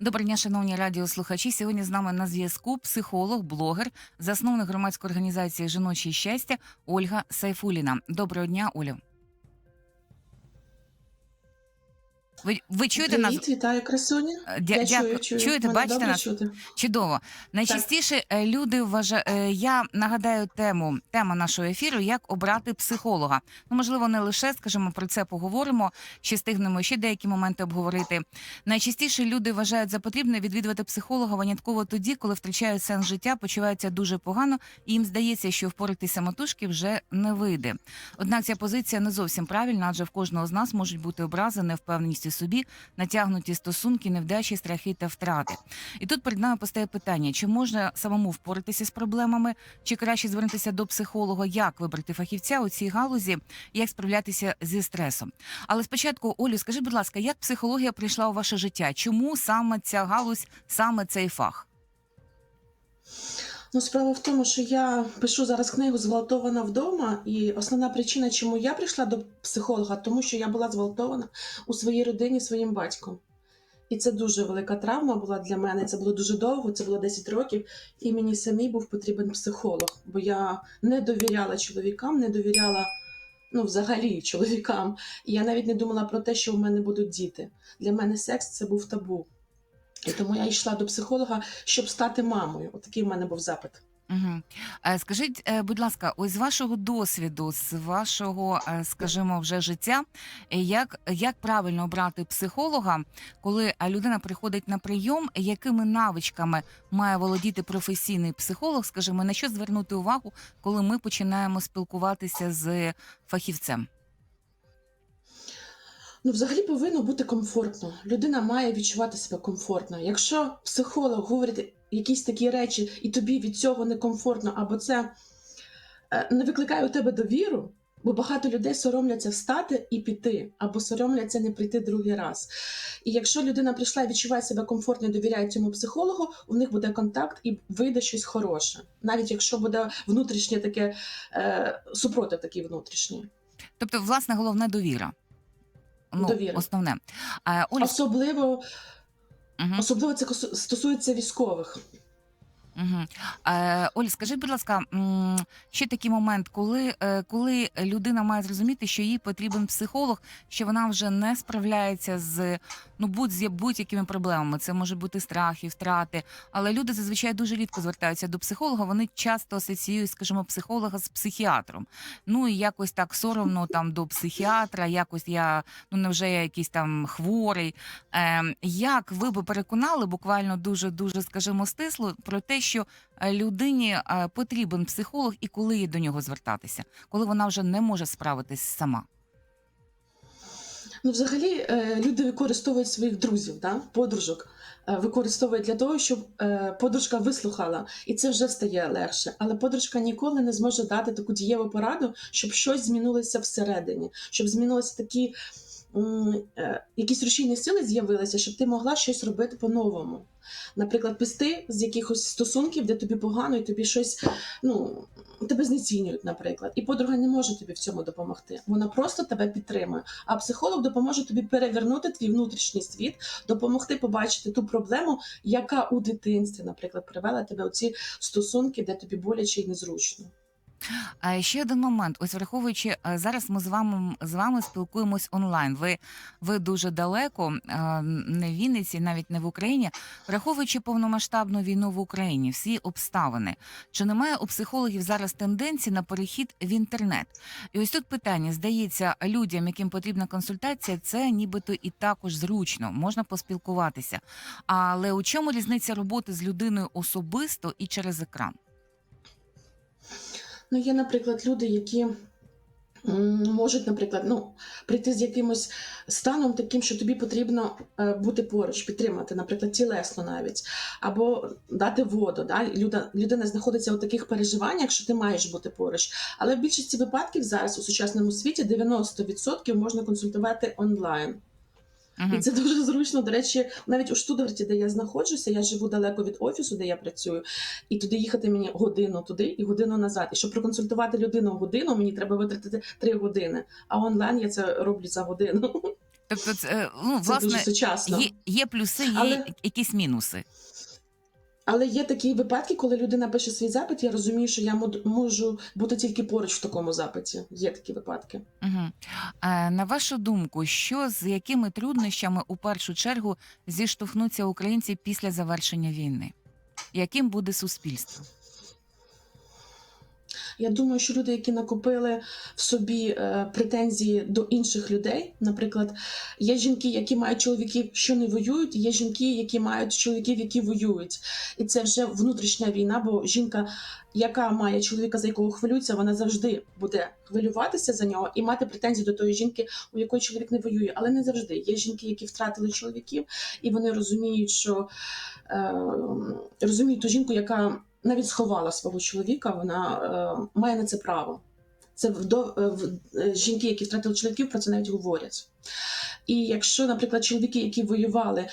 Доброго дня, шановні радіослухачі. Сьогодні з нами на зв'язку психолог, блогер, засновник громадської організації Жіночі щастя Ольга Сайфуліна. Доброго дня, Олю. Ви, ви чуєте нас? Привіт, вітаю, красуні. Е, дя- Я дякую. чую, чую. Чуєте, Мене бачите нас? чути? Чудово. Найчастіше е, люди вважають, я нагадаю тему, тема нашого ефіру, як обрати психолога. Ну, можливо, не лише, скажімо, про це поговоримо, ще стигнемо ще деякі моменти обговорити. Найчастіше люди вважають за потрібне відвідувати психолога винятково тоді, коли втрачають сенс життя, почуваються дуже погано, і їм здається, що впоратися самотужки вже не вийде. Однак ця позиція не зовсім правильна, адже в кожного з нас можуть бути образи, невпевненість у собі, натягнуті стосунки, невдачі, страхи та втрати. І тут перед нами постає питання: чи можна самому впоратися з проблемами, чи краще звернутися до психолога, як вибрати фахівця у цій галузі, як справлятися зі стресом. Але спочатку, Олю, скажи, будь ласка, як психологія прийшла у ваше життя? Чому саме ця галузь, саме цей фах? Ну, справа в тому, що я пишу зараз книгу Зґвалтована вдома, і основна причина, чому я прийшла до психолога, тому що я була зґвалтована у своїй родині своїм батьком. І це дуже велика травма була для мене. Це було дуже довго, це було 10 років, і мені самій був потрібен психолог, бо я не довіряла чоловікам, не довіряла ну, взагалі чоловікам. І я навіть не думала про те, що у мене будуть діти. Для мене секс це був табу. І тому я йшла до психолога, щоб стати мамою. Отакий в мене був запит. Угу. Скажіть, е, будь ласка, ось з вашого досвіду, з вашого, е, скажімо, вже життя, як, як правильно обрати психолога, коли людина приходить на прийом, якими навичками має володіти професійний психолог, скажімо, на що звернути увагу, коли ми починаємо спілкуватися з фахівцем? Ну, взагалі повинно бути комфортно. Людина має відчувати себе комфортно. Якщо психолог говорить якісь такі речі, і тобі від цього некомфортно, або це е, не викликає у тебе довіру, бо багато людей соромляться встати і піти, або соромляться не прийти другий раз. І якщо людина прийшла і відчуває себе комфортно і довіряє цьому психологу, у них буде контакт і вийде щось хороше, навіть якщо буде внутрішнє таке е, супротив такий внутрішній. Тобто, власне, головне довіра. Ну, основне. А, Оль... Особливо угу. Особливо це стосується військових. Угу. Е, Оль, скажіть, будь ласка, ще такий момент, коли, е, коли людина має зрозуміти, що їй потрібен психолог, що вона вже не справляється з ну будь будь-якими проблемами. Це може бути страх і втрати. Але люди зазвичай дуже рідко звертаються до психолога. Вони часто асоціюють, скажімо, психолога з психіатром. Ну і якось так соромно там до психіатра, якось я ну невже я якийсь там хворий. Е, як ви би переконали буквально дуже дуже, скажімо, стисло про те, що е, людині е, потрібен психолог і коли їй до нього звертатися, коли вона вже не може справитись сама. Ну, взагалі, е, люди використовують своїх друзів, да? подружок, використовують для того, щоб подружка вислухала, і це вже стає легше. Але подружка ніколи не зможе дати таку дієву пораду, щоб щось змінилося всередині, щоб змінилися такі якісь рушійні сили з'явилися, щоб ти могла щось робити по-новому. Наприклад, пусти з якихось стосунків, де тобі погано, і тобі щось, ну, тебе знецінюють, наприклад. І подруга не може тобі в цьому допомогти. Вона просто тебе підтримує. А психолог допоможе тобі перевернути твій внутрішній світ, допомогти побачити ту проблему, яка у дитинстві, наприклад, привела тебе у ці стосунки, де тобі боляче і незручно. А ще один момент. Ось враховуючи е, зараз, ми з вами з вами спілкуємось онлайн. Ви ви дуже далеко, е, не в Вінниці, навіть не в Україні. Враховуючи повномасштабну війну в Україні, всі обставини. Чи немає у психологів зараз тенденції на перехід в інтернет? І ось тут питання здається, людям, яким потрібна консультація, це нібито і також зручно, можна поспілкуватися. Але у чому різниця роботи з людиною особисто і через екран? Ну, є, наприклад, люди, які можуть, наприклад, ну, прийти з якимось станом таким, що тобі потрібно е, бути поруч, підтримати, наприклад, тілесно навіть, або дати воду. Да? Люда, людина знаходиться у таких переживаннях, що ти маєш бути поруч. Але в більшості випадків зараз у сучасному світі 90% можна консультувати онлайн. Мгм. І це дуже зручно. До речі, навіть у Штутгарті, де я знаходжуся, я живу далеко від офісу, де я працюю, і туди їхати мені годину туди і годину назад. І щоб проконсультувати людину годину, мені треба витратити три години. А онлайн я це роблю за годину. Тобто, це, е, ну, Це дуже сучасно. є, є плюси, є Але- якісь мінуси. Але є такі випадки, коли людина пише свій запит, я розумію, що я можу бути тільки поруч в такому запиті. Є такі випадки. Угу. А, на вашу думку, що з якими труднощами у першу чергу зіштовхнуться українці після завершення війни? Яким буде суспільство? Я думаю, що люди, які накопили в собі е, претензії до інших людей, наприклад, є жінки, які мають чоловіків, що не воюють, є жінки, які мають чоловіків, які воюють. І це вже внутрішня війна, бо жінка, яка має чоловіка, за якого хвилюється, вона завжди буде хвилюватися за нього і мати претензії до тої жінки, у якої чоловік не воює. Але не завжди. Є жінки, які втратили чоловіків, і вони розуміють, що е, розуміють ту жінку, яка навіть сховала свого чоловіка, вона е, має на це право. Це вдов... е, е, жінки, які втратили чоловіків, про це навіть говорять. І якщо, наприклад, чоловіки, які воювали,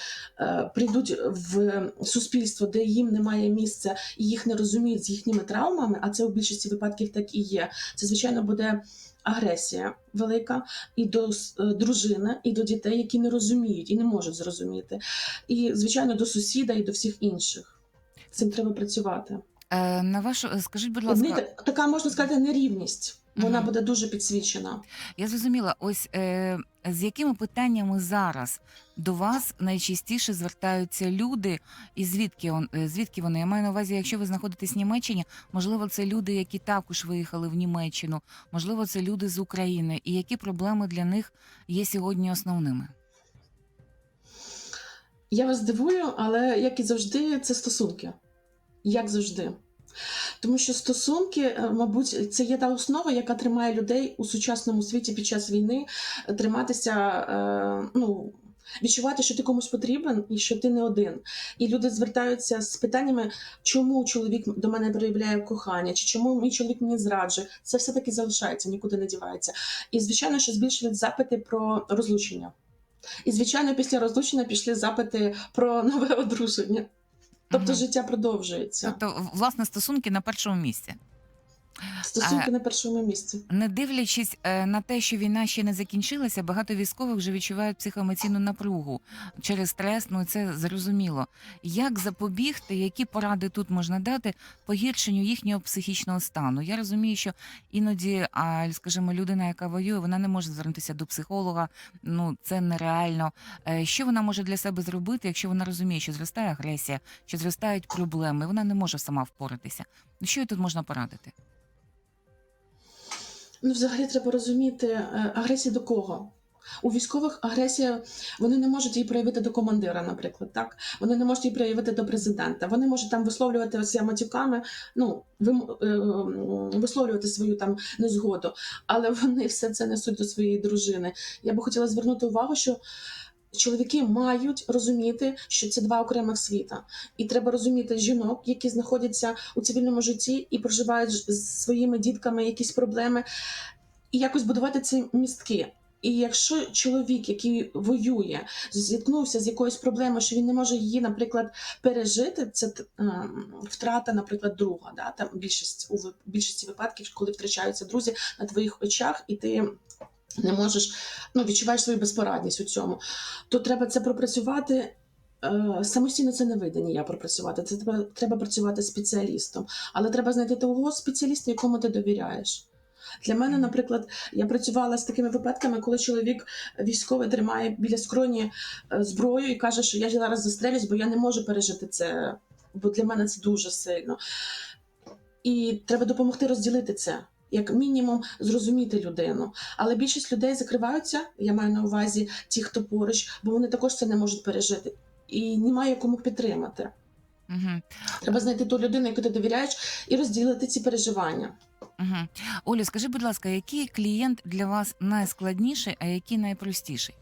прийдуть в суспільство, де їм немає місця і їх не розуміють з їхніми травмами, а це у більшості випадків так і є, це звичайно буде агресія велика і до дружини, і до дітей, які не розуміють і не можуть зрозуміти. І, звичайно, до сусіда і до всіх інших. З цим треба працювати. Е, на вашу е, скажіть, будь ласка, та- така можна сказати нерівність. Вона буде дуже підсвічена. я зрозуміла, ось е, з якими питаннями зараз до вас найчастіше звертаються люди, і звідки он е, звідки вони? Я маю на увазі, якщо ви знаходитесь в Німеччині, можливо, це люди, які також виїхали в Німеччину, можливо, це люди з України. І які проблеми для них є сьогодні основними? Я вас дивую, але як і завжди, це стосунки. Як завжди. Тому що стосунки, е, мабуть, це є та основа, яка тримає людей у сучасному світі під час війни е, триматися, е, ну. Відчувати, що ти комусь потрібен і що ти не один. І люди звертаються з питаннями, чому чоловік до мене проявляє кохання, чи чому мій чоловік мені зраджує. Це все таки залишається, нікуди не дівається. І звичайно, що збільшують запити про розлучення. І звичайно, після розлучення пішли запити про нове одруження. Тобто угу. життя продовжується. Тобто, власне, стосунки на першому місці. Стосунки А- на першому місці. Не дивлячись е, на те, що війна ще не закінчилася, багато військових вже відчувають психоемоційну напругу через стрес. Ну це зрозуміло. Як запобігти, які поради тут можна дати погіршенню їхнього психічного стану? Я розумію, що іноді, а скажімо, людина, яка воює, вона не може звернутися до психолога. Ну це нереально. Е, Що вона може для себе зробити, якщо вона розуміє, що зростає агресія, що зростають проблеми, вона не може сама впоратися. Що їй тут можна порадити? Ну, взагалі треба розуміти е, агресія до кого. У військових агресія вони не можуть її проявити до командира, наприклад, так вони не можуть її проявити до президента. Вони можуть там висловлювати оці матюками, ну е, висловлювати свою там незгоду, але вони все це несуть до своєї дружини. Я би хотіла звернути увагу, що чоловіки мають розуміти, що це два окремих світа, і треба розуміти жінок, які знаходяться у цивільному житті і проживають з своїми дітками якісь проблеми, і якось будувати ці містки. І якщо чоловік, який воює, зіткнувся з якоюсь проблемою, що він не може її, наприклад, пережити, це ем, втрата, наприклад, друга. Да? Там більшість у більшості випадків, коли втрачаються друзі на твоїх очах, і ти не можеш ну, відчуваєш свою безпорадність у цьому, то треба це пропрацювати. Е, Самостійно це не вийде ніяк пропрацювати. Це треба, треба працювати з спеціалістом. Але треба знайти того спеціаліста, якому ти довіряєш. Для мене, наприклад, я працювала з такими випадками, коли чоловік військовий тримає біля скроні е, зброю і каже, що я зараз застрелюсь, бо я не можу пережити це, бо для мене це дуже сильно. І треба допомогти розділити це. Як мінімум зрозуміти людину, але більшість людей закриваються. Я маю на увазі ті, хто поруч, бо вони також це не можуть пережити, і немає кому підтримати. Угу. Треба знайти ту людину, яку ти довіряєш, і розділити ці переживання. Угу. Олю, скажи, будь ласка, який клієнт для вас найскладніший, а який найпростіший?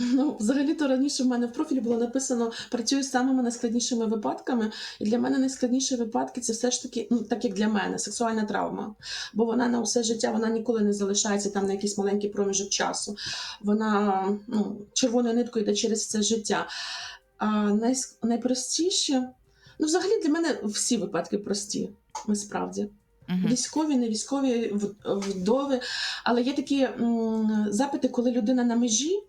Ну, взагалі-то раніше в мене в профілі було написано працюю з самими найскладнішими випадками. І для мене найскладніші випадки це все ж таки, ну так як для мене, сексуальна травма. Бо вона на все життя вона ніколи не залишається там на якийсь маленький проміжок часу. Вона ну, червоною ниткою йде через все життя. А найс- найпростіше, ну взагалі для мене всі випадки прості, насправді. Мгм. Військові, не військові, вдови. Але є такі м, запити, коли людина на межі.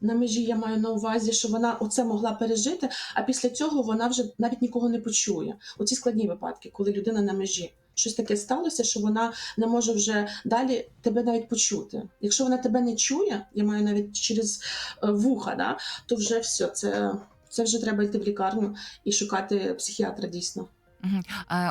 На межі я маю на увазі, що вона оце могла пережити, а після цього вона вже навіть нікого не почує. Оці складні випадки, коли людина на межі. Щось таке сталося, що вона не може вже далі тебе навіть почути. Якщо вона тебе не чує, я маю навіть через е, вуха, да, то вже все, це, це вже треба йти в лікарню і шукати психіатра дійсно.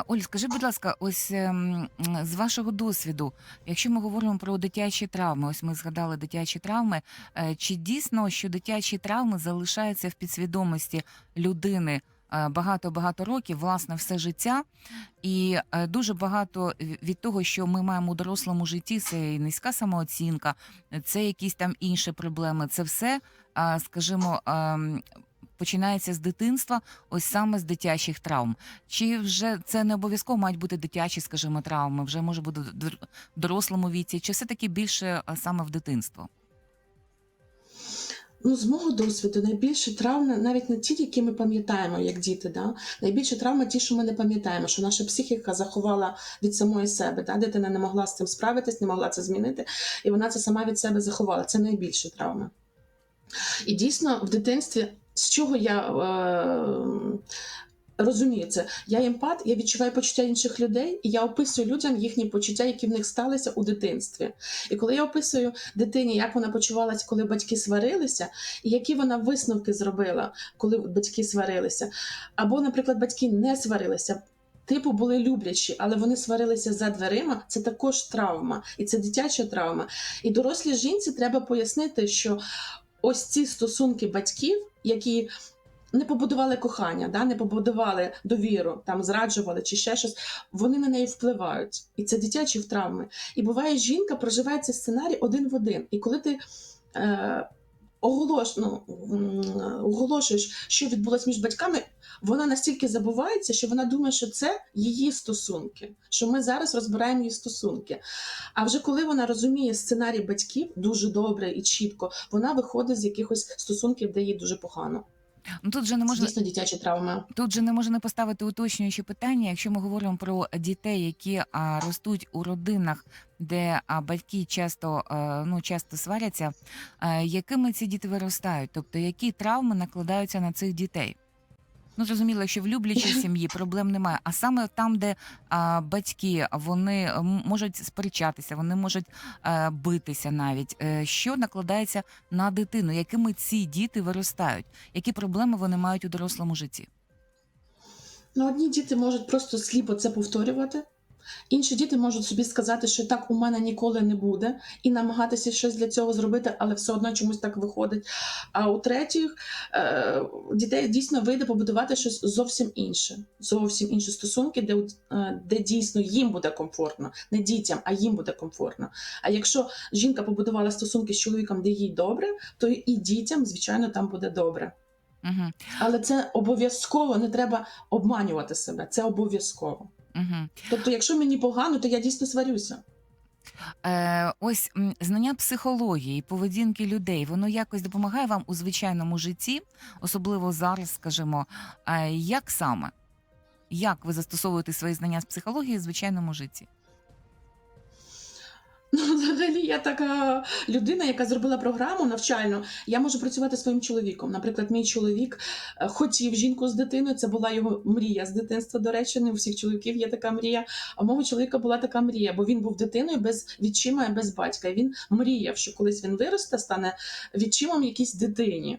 Оль, скажи, будь ласка, ось ем, з вашого досвіду, якщо ми говоримо про дитячі травми, ось ми згадали дитячі травми, е, чи дійсно, що дитячі травми залишаються в підсвідомості людини е, багато-багато років, власне, все життя, і е, дуже багато від того, що ми маємо у дорослому житті, це і низька самооцінка, це якісь там інші проблеми, це все, скажімо, ем, починається з дитинства, ось саме з дитячих травм. Чи вже це не обов'язково мають бути дитячі, скажімо, травми, вже може бути в дорослому віці, чи все таки більше саме в дитинство? Ну, з мого досвіду найбільше травми навіть не ті, які ми пам'ятаємо, як діти. Да? Найбільше травми ті, що ми не пам'ятаємо, що наша психіка заховала від самої себе. Да? Дитина не могла з цим справитись, не могла це змінити, і вона це сама від себе заховала. Це найбільше травми. І дійсно, в дитинстві, з чого я е, розумію це, я емпат, я відчуваю почуття інших людей, і я описую людям їхні почуття, які в них сталися у дитинстві. І коли я описую дитині, як вона почувалася, коли батьки сварилися, і які вона висновки зробила, коли батьки сварилися. Або, наприклад, батьки не сварилися. Типу були люблячі, але вони сварилися за дверима. Це також травма, і це дитяча травма. І дорослій жінці треба пояснити, що ось ці стосунки батьків, які не побудували кохання, да, не побудували довіру, там зраджували чи ще щось, вони на неї впливають. І це дитячі травми. І буває, жінка проживає цей сценарій один в один. І коли ти е, оголош, ну, оголошуєш, що відбулося між батьками, вона настільки забувається, що вона думає, що це її стосунки, що ми зараз розбираємо її стосунки. А вже коли вона розуміє сценарій батьків дуже добре і чітко, вона виходить з якихось стосунків, де їй дуже погано. Ну тут же не можна Звісно, дитячі травми. Тут же не можна не поставити уточнюючі питання, якщо ми говоримо про дітей, які а, ростуть у родинах, де а, батьки часто а, ну часто сваряться, а, якими ці діти виростають, тобто які травми накладаються на цих дітей. Ну, зрозуміло, що в люблячій сім'ї проблем немає. А саме там, де а, батьки вони можуть сперечатися, вони можуть а, битися навіть. Е, що накладається на дитину, якими ці діти виростають, які проблеми вони мають у дорослому житті? Ну, одні діти можуть просто сліпо це повторювати. Інші діти можуть собі сказати, що так у мене ніколи не буде, і намагатися щось для цього зробити, але все одно чомусь так виходить. А у третіх е, дітей дійсно вийде побудувати щось зовсім інше, зовсім інші стосунки, де, е, де дійсно їм буде комфортно, не дітям, а їм буде комфортно. А якщо жінка побудувала стосунки з чоловіком, де їй добре, то і дітям, звичайно, там буде добре. Угу. Але це обов'язково не треба обманювати себе. Це обов'язково. Угу. Тобто, якщо мені погано, то я дійсно сварюся. Е, ось знання психології, поведінки людей, воно якось допомагає вам у звичайному житті, особливо зараз, скажімо. Е, як саме? Як ви застосовуєте свої знання з психології в звичайному житті? Ну, взагалі, я така людина, яка зробила програму навчальну. Я можу працювати своїм чоловіком. Наприклад, мій чоловік е, хотів жінку з дитиною. Це була його мрія з дитинства. До речі, не у всіх чоловіків є така мрія. А мого чоловіка була така мрія, бо він був дитиною без відчима і без батька. І він мріяв, що колись він виросте, стане відчимом якійсь дитині.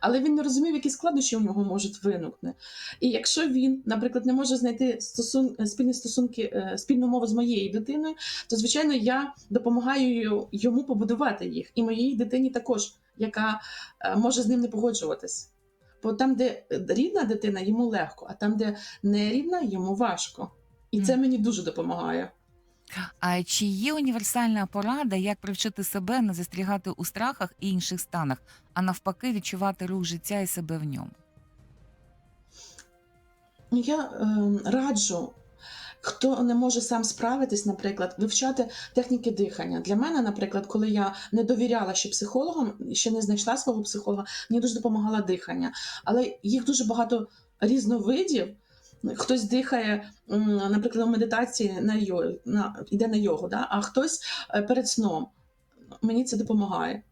Але він не розумів, які складнощі у нього можуть виникнути. І якщо він, наприклад, не може знайти стосун... спільні стосунки, е, спільну мову з моєю дитиною, то звичайно я допомагаю йому побудувати їх, і моїй дитині також, яка е, може з ним не погоджуватись. Бо там, де рідна дитина, йому легко, а там, де не рідна, йому важко. І це мені дуже допомагає. А чи є універсальна порада, як привчити себе не застрягати у страхах і інших станах, а навпаки, відчувати рух життя і себе в ньому? Я е, раджу, хто не може сам справитись, наприклад, вивчати техніки дихання. Для мене, наприклад, коли я не довіряла ще психологам, ще не знайшла свого психолога, мені дуже допомагало дихання. Але їх дуже багато різновидів. Хтось дихає, наприклад, в медитації на йо, на йде на йогу, да? а хтось е, перед сном. Мені це допомагає.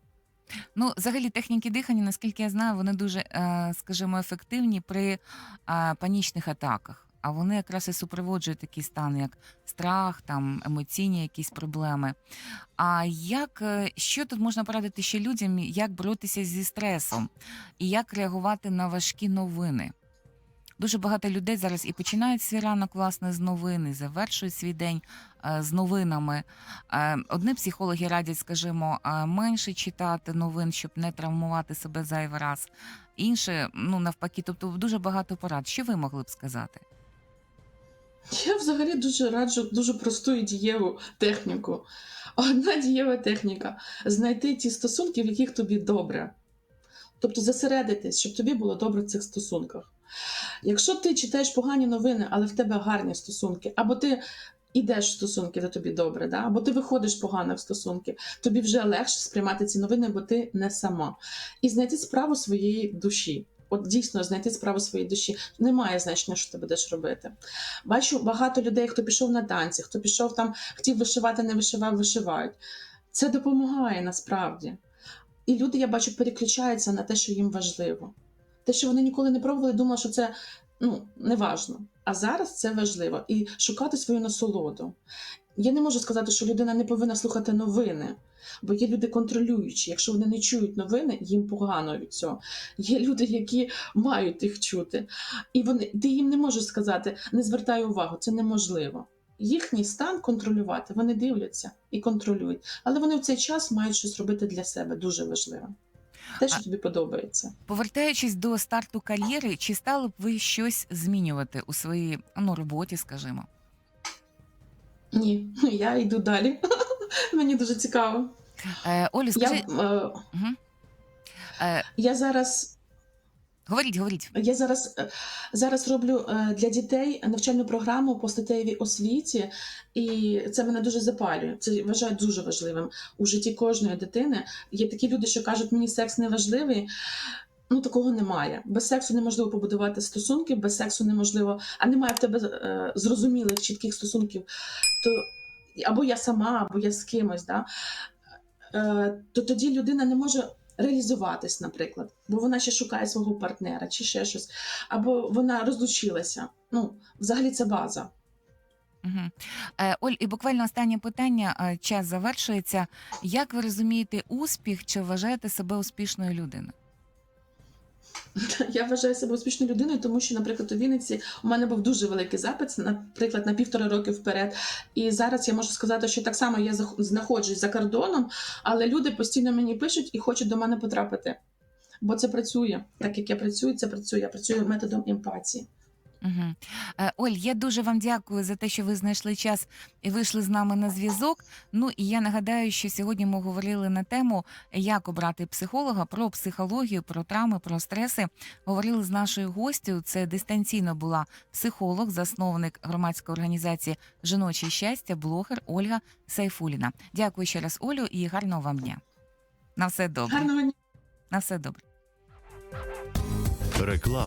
Ну, взагалі, техніки дихання, наскільки я знаю, вони дуже, е, скажімо, ефективні при панічних атаках. А вони якраз і супроводжують такий стан, як страх, там емоційні якісь проблеми. А як е, що тут можна порадити ще людям, як боротися зі стресом і як реагувати на важкі новини? Дуже багато людей зараз і починають свій ранок власне з новини, завершують свій день е, з новинами. Е, Одні психологи радять, скажімо, е, менше читати новин, щоб не травмувати себе зайвий раз. Інші, ну навпаки, тобто дуже багато порад. Що ви могли б сказати? Я взагалі дуже раджу дуже просту і дієву техніку. Одна дієва техніка знайти ті стосунки, в яких тобі добре. Тобто зосередитись, щоб тобі було добре в цих стосунках. Якщо ти читаєш погані новини, але в тебе гарні стосунки, або ти йдеш в стосунки, де тобі добре, да? або ти виходиш погано в стосунки, тобі вже легше сприймати ці новини, бо ти не сама. І знайти справу своєї душі. От дійсно знайти справу своєї душі. Немає значення, що ти будеш робити. Бачу багато людей, хто пішов на танці, хто пішов там, хотів вишивати, не вишивав, вишивають. Це допомагає насправді. І люди, я бачу, переключаються на те, що їм важливо. Те, що вони ніколи не пробували, думали, що це ну, не важно. А зараз це важливо. І шукати свою насолоду. Я не можу сказати, що людина не повинна слухати новини, бо є люди контролюючі. Якщо вони не чують новини, їм погано від цього. Є люди, які мають їх чути. І вони, ти їм не можеш сказати, не звертай увагу, це неможливо. Їхній стан контролювати, вони дивляться і контролюють. Але вони в цей час мають щось робити для себе, дуже важливо. Те, що А- тобі подобається. Повертаючись до старту кар'єри, чи стали б ви щось змінювати у своїй ну, роботі, скажімо? Ні, я йду далі. Мені дуже цікаво. Е, Олю, Я, е, Угу. е, я зараз говоріть, говоріть. Я зараз, е, зараз роблю е, для дітей навчальну програму по статевій освіті, і це мене дуже запалює. Це вважаю дуже важливим у житті кожної дитини. Є такі люди, що кажуть, мені секс не важливий. Ну, такого немає. Без сексу неможливо побудувати стосунки, без сексу неможливо, а немає в тебе е, зрозумілих чітких стосунків, то або я сама, або я з кимось, да? е, то тоді людина не може реалізуватись, наприклад, бо вона ще шукає свого партнера чи ще щось, або вона розлучилася. Ну, взагалі це база. Угу. Оль, і буквально останнє питання. е, Час завершується. Як ви розумієте успіх, чи вважаєте себе успішною людиною? Я вважаю себе успішною людиною, тому що, наприклад, у Вінниці у мене був дуже великий запит, наприклад, на півтора роки вперед. І зараз я можу сказати, що так само я знаходжусь за кордоном, але люди постійно мені пишуть і хочуть до мене потрапити. Бо це працює. Так як я працюю, це працює. Я працюю методом емпатії. Угу. Е, Оль, я дуже вам дякую за те, що ви знайшли час і вийшли з нами на зв'язок. Ну і я нагадаю, що сьогодні ми говорили на тему, як обрати психолога, про психологію, про травми, про стреси. Говорили з нашою гостю. Це дистанційно була психолог, засновник громадської організації Жіноче щастя, блогер Ольга Сайфуліна. Дякую ще раз, Олю, і гарного вам дня. На все добре. Гарного дня! На все добре. Реклама.